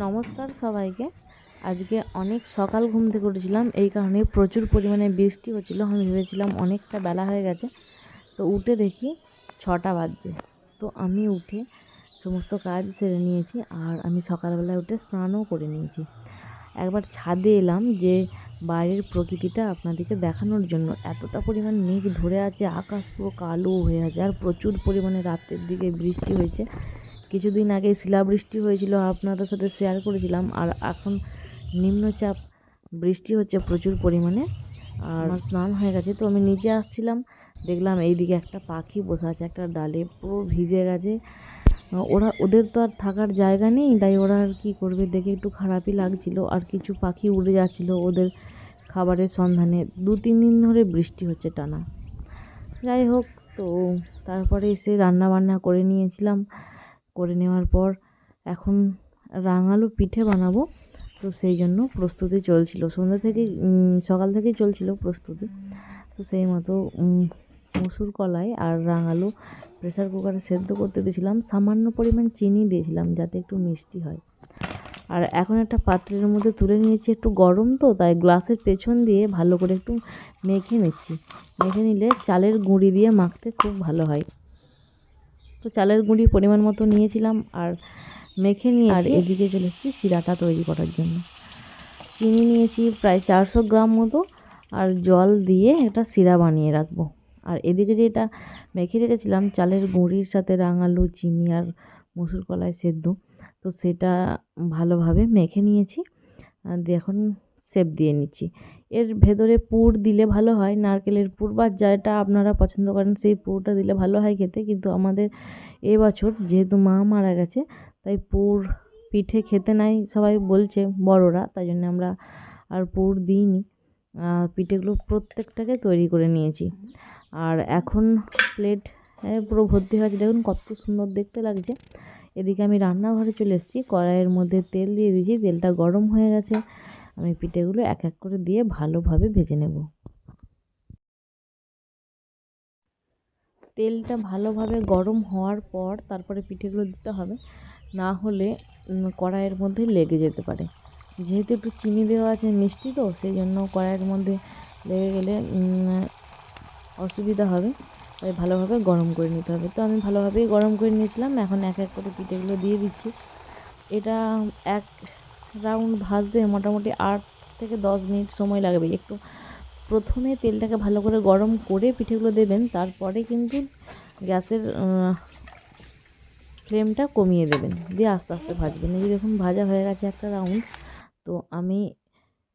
নমস্কার সবাইকে। আজকে অনেক সকাল ঘুম থেকে উঠেছিলাম, এই কারণে প্রচুর পরিমাণে বৃষ্টি হচ্ছিল। আমি ভেবেছিলাম অনেকটা বেলা হয়ে গেছে। তো উঠে দেখি ছটা বাজছে। তো আমি উঠে সমস্ত কাজ সেরে নিয়েছি আর আমি সকালবেলায় উঠে স্নানও করে নিয়েছি। একবার ছাদে এলাম যে বাইরের প্রকৃতিটা আপনাদেরকে দেখানোর জন্য। এতটা পরিমাণ মেঘ ধরে আছে, আকাশ পুরো কালো হয়ে আছে আর প্রচুর পরিমাণে রাতের দিকে বৃষ্টি হয়েছে। কিছুদিন আগে শিলাবৃষ্টি হয়েছিল আপনাদের সাথে শেয়ার করেছিলাম। আর এখন নিম্নচাপ বৃষ্টি হচ্ছে প্রচুর পরিমাণে আর আমার স্নান হয়ে গেছে। তো আমি নিচে আসছিলাম দেখলাম এইদিকে একটা পাখি বসে আছে একটা ডালে পুরো ভিজে গেছে। ওরা ওদের তো আর থাকার জায়গা নেই তাই ওরা আর কী করবে? দেখে একটু খারাপই লাগছিল। আর কিছু পাখি উড়ে যাচ্ছিল ওদের খাবারের সন্ধানে। দু তিন দিন ধরে বৃষ্টি হচ্ছে টানা। যাই হোক তো তারপরে এসে রান্না বান্না করে নিয়েছিলাম। করে নেওয়ার পর এখন রাঙালু পিঠে বানাবো। তো সেই জন্য প্রস্তুতি চলছিল। সন্ধ্যা থেকে সকাল থেকেই চলছিল প্রস্তুতি। তো সেই মতো মুসুর কলাই আর রাঙালু প্রেসার কুকারে সেদ্ধ করতে দিয়েছিলাম। সামান্য পরিমাণ চিনি দিয়েছিলাম যাতে একটু মিষ্টি হয়। আর এখন একটা পাত্রের মধ্যে তুলে নিয়েছি একটু গরম তো, তাই গ্লাসের পেছন দিয়ে ভালো করে একটু মেখে নিচ্ছি। মেখে নিলে চালের গুঁড়ি দিয়ে মাখতে খুব ভালো হয়। তো চালের গুঁড়ি পরিমাণ মতো নিয়েছিলাম আর মেখে নিয়ে আর এদিকে চলে এসেছি শিরাটা তৈরি করার জন্য। চিনি নিয়েছি প্রায় চারশো গ্রাম মতো আর জল দিয়ে একটা শিরা বানিয়ে রাখব। আর এদিকে যেটা মেখে রেখেছিলাম চালের গুঁড়ির সাথে রাঙালু চিনি আর মুসুর কলাই সেদ্ধ তো সেটা ভালোভাবে মেখে নিয়েছি। এখন শেপ দিয়ে নিচ্ছি। এর ভেতরে পুর দিলে ভালো হয়, নারকেলের পুর বা যেটা আপনারা পছন্দ করেন সেই পুরটা দিলে ভালো হয় খেতে। কিন্তু আমাদের এবছর যেহেতু মা মারা গেছে, তাই পুর পিঠে খেতে নাই, সবাই বলছে বড়রা, তাই জন্য আমরা আর পুর দিইনি। পিঠেগুলো প্রত্যেকটাকে তৈরি করে নিয়েছি। আর এখন প্লেট পুরো ভর্তি হয়েছে। দেখুন কত সুন্দর দেখতে লাগছে। এদিকে আমি রান্নাঘরে চলে এসেছি। কড়াইয়ের মধ্যে তেল দিয়ে দিয়েছি। তেলটা গরম হয়ে গেছে। আমি পিঠেগুলো এক এক করে দিয়ে ভালোভাবে ভেজে নেব। তেলটা ভালোভাবে গরম হওয়ার পর তারপরে পিঠেগুলো দিতে হবে। না হলে কড়াইয়ের মধ্যে লেগে যেতে পারে। যেহেতু একটু চিনি দেওয়া আছে, মিষ্টি তো সেই জন্য কড়াইয়ের মধ্যে লেগে গেলে অসুবিধা হবে। তাই ভালোভাবে গরম করে নিতে হবে। তো আমি ভালোভাবেই গরম করে নিয়েছিলাম। এখন এক এক করে পিঠেগুলো দিয়ে দিচ্ছি। এটা এক রাউন্ড ভাজতে মোটামুটি আট থেকে দশ মিনিট সময় লাগবে। একটু প্রথমে তেলটাকে ভালো করে গরম করে পিঠেগুলো দেবেন, তারপরে কিন্তু গ্যাসের ফ্লেমটা কমিয়ে দেবেন। দিয়ে আস্তে আস্তে ভাজবেন। এই দেখুন, ভাজা হয়ে গেছে একটা রাউন্ড তো আমি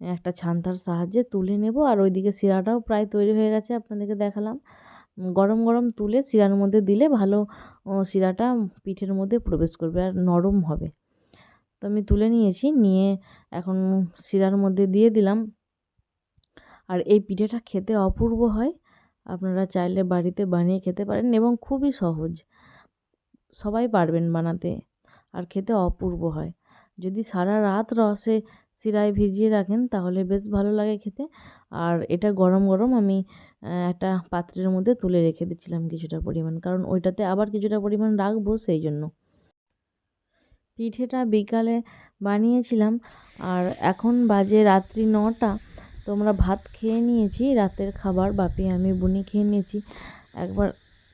একটা ছান্তার সাহায্যে তুলে নেব। আর ওইদিকে শিরাটাও প্রায় তৈরি হয়ে গেছে, আপনাদেরকে দেখালাম। গরম গরম তুলে শিরার মধ্যে দিলে ভালো শিরাটা পিঠের মধ্যে প্রবেশ করবে আর নরম হবে। তো আমি তুলে নিয়েছি, নিয়ে এখন শিরার মধ্যে দিয়ে দিলাম। আর এই পিঠেটা খেতে অপূর্ব হয়। আপনারা চাইলে বাড়িতে বানিয়ে খেতে পারেন এবং খুবই সহজ। সবাই পারবেন বানাতে আর খেতে অপূর্ব হয়। যদি সারা রাত রসে শিরায় ভিজিয়ে রাখেন তাহলে বেশ ভালো লাগে খেতে। আর এটা গরম গরম আমি একটা পাত্রের মধ্যে তুলে রেখে দিচ্ছিলাম কিছুটা পরিমাণ। কারণ ওইটাতে আবার কিছুটা পরিমাণ রাখব সেই জন্য। পিঠেটা বিকালে বানিয়েছিলাম। আর এখন বাজে রাত্রি নটা তো আমরা ভাত খেয়ে নিয়েছি রাতের খাবার বাপি আমি বুনি খেয়ে নিয়েছি। একবার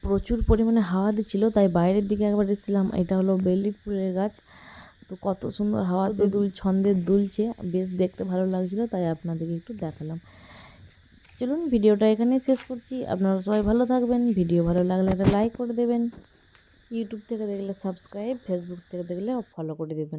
প্রচুর পরিমাণে হাওয়া দিচ্ছিল তাই বাইরের দিকে একবার এসেছিলাম এটা হলো বেলি ফুলের গাছ। তো কত সুন্দর হাওয়াতে দুল ছন্দে দুলছে বেশ দেখতে ভালো লাগছিল তাই আপনাদেরকে একটু দেখালাম। চলুন ভিডিওটা এখানেই শেষ করছি। আপনারা সবাই ভালো থাকবেন ভিডিও ভালো লাগলে একটা লাইক করে দেবেন। ইউটিউব থেকে দেখলে সাবস্ক্রাইব ফেসবুক থেকে দেখলে ফলো করে দেবেন।